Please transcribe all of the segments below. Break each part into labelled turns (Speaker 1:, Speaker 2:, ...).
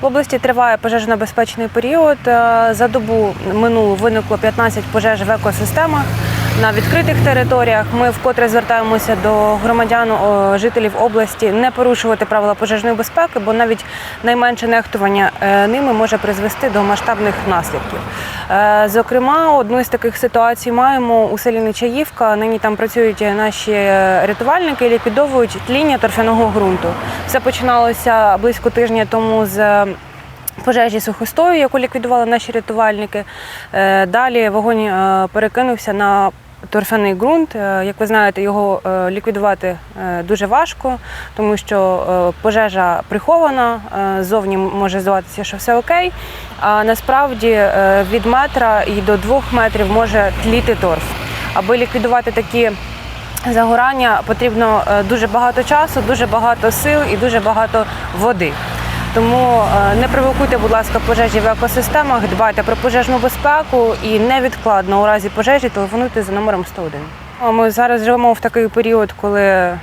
Speaker 1: В області триває пожежно-безпечний період. Е, За добу минулу виникло 15 пожеж в екосистемах на відкритих територіях. Ми вкотре звертаємося до громадян, жителів області не порушувати правила пожежної безпеки, бо навіть найменше нехтування е, ними може призвести до масштабних наслідків. Е, Зокрема, одну з таких ситуацій маємо у селі Нечаївка. Нині там працюють наші рятувальники, і ліквідовують тління торфяного ґрунту. Все починалося близько тижня тому з пожежі сухостою, яку ліквідували наші рятувальники. Е, Далі вогонь е, перекинувся на торфяний ґрунт. Е, Як ви знаєте, його е, ліквідувати е, дуже важко, тому що пожежа прихована, е, зовні може здаватися, що все окей. А насправді від метра і до двох метрів може тліти торф. Аби ліквідувати такі загорання, потрібно дуже багато часу, дуже багато сил і дуже багато води. Тому е, не провокуйте, будь ласка, пожежі в екосистемах, дбайте про пожежну безпеку і невідкладно у разі пожежі телефонуйте за номером 101. Ми зараз живемо в такий період, коли е,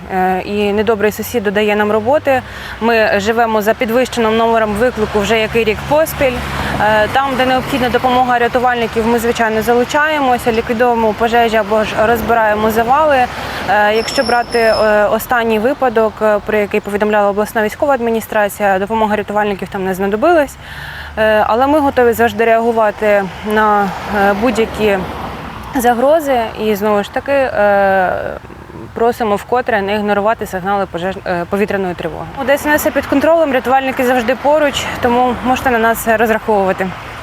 Speaker 1: і недобрий сусід додає нам роботи. Ми живемо за підвищеним номером виклику вже який рік поспіль. Е, Там, де необхідна допомога рятувальників, ми звичайно залучаємося, ліквідовуємо пожежі або ж розбираємо завали. Е, Якщо брати е, останній випадок, е, про який повідомляла обласна військова адміністрація, допомога рятувальників там не знадобилась. Але ми готові завжди реагувати на будь-які загрози і знову ж таки просимо вкотре не ігнорувати сигнали пожеж... повітряної тривоги. У все під контролем, рятувальники завжди поруч, тому можете на нас розраховувати.